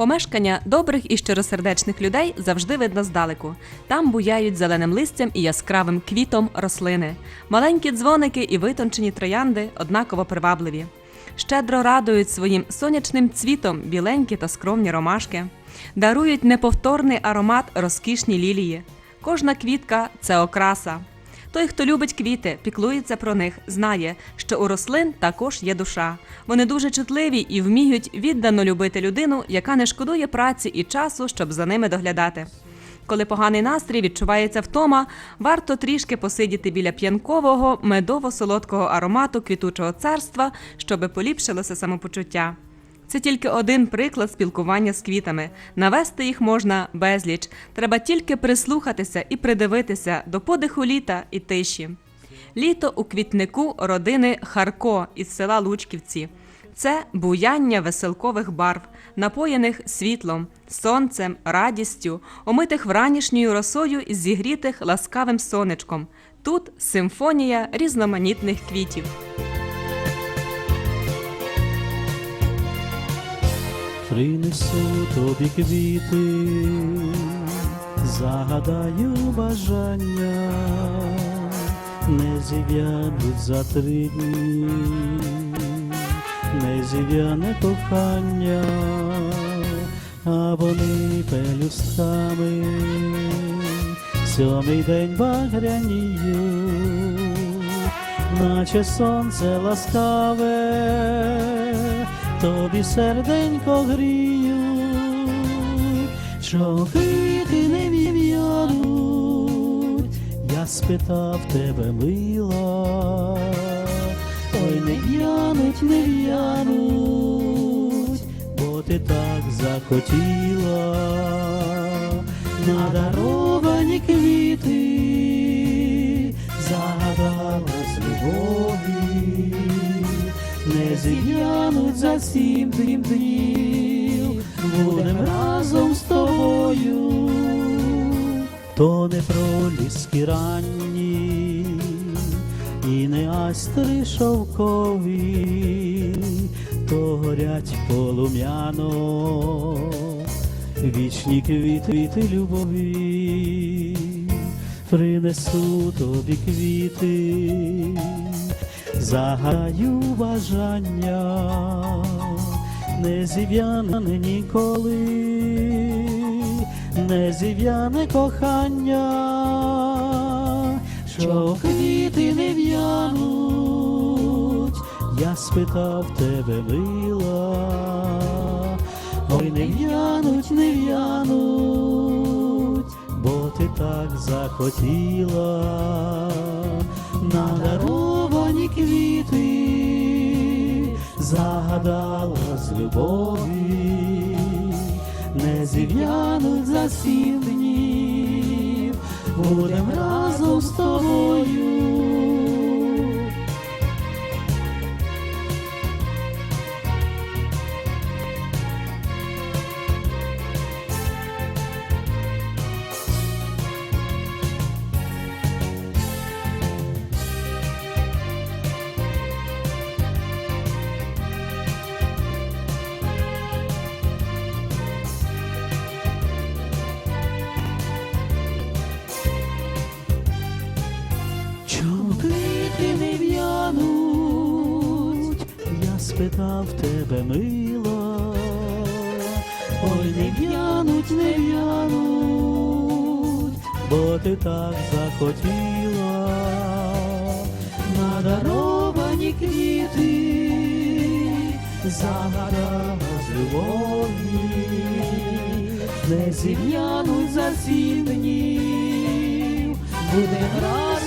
Помешкання добрих і щиросердечних людей завжди видно здалеку. Там буяють зеленим листям і яскравим квітом рослини. Маленькі дзвоники і витончені троянди однаково привабливі. Щедро радують своїм сонячним цвітом біленькі та скромні ромашки, дарують неповторний аромат розкішні лілії. Кожна квітка це окраса. Той, хто любить квіти, піклується про них, знає, що у рослин також є душа. Вони дуже чутливі і вміють віддано любити людину, яка не шкодує праці і часу, щоб за ними доглядати. Коли поганий настрій відчувається втома, варто трішки посидіти біля п'янкового, медово-солодкого аромату квітучого царства, щоби поліпшилося самопочуття. Це тільки один приклад спілкування з квітами. Навести їх можна безліч. Треба тільки прислухатися і придивитися до подиху літа і тиші. Літо у квітнику родини Харко із села Лучківці. Це буяння веселкових барв, напоєних світлом, сонцем, радістю, омитих вранішньою росою і зігрітих ласкавим сонечком. Тут симфонія різноманітних квітів. Принесу тобі квіти, загадаю бажання, не зів'януть за три дні, не зів'яне кохання, а вони пелюстками. Сьомий день багряніють, наче сонце ласкаве, тобі серденько грію, що квіти не вів'януть, я спитав тебе, мила, ой, не в'януть, не в'януть, бо ти так захотіла, надаровані квіти, загадала з любові не зів'януть за сім тим днів, будем разом з тобою, то не проліски ранні, і не astri шовкові, то горять полум'яно, вічні квіти любові, принесу тобі квіти загаю бажання, не зів'яне ніколи, не зів'яне кохання, що квіти не в'януть, я спитав тебе, мила, ой, не в'януть, не в'януть, бо ти так захотіла. Надаровані квіти, загадала з любові, не зів'януть за сім днів, будем разом з тобою. Спитав тебе, мила, ой, не в'януть, не в'януть, бо ти так захотіла, надаровані квіти, загадала з любові, не зів'януть за сім днів, з тобою.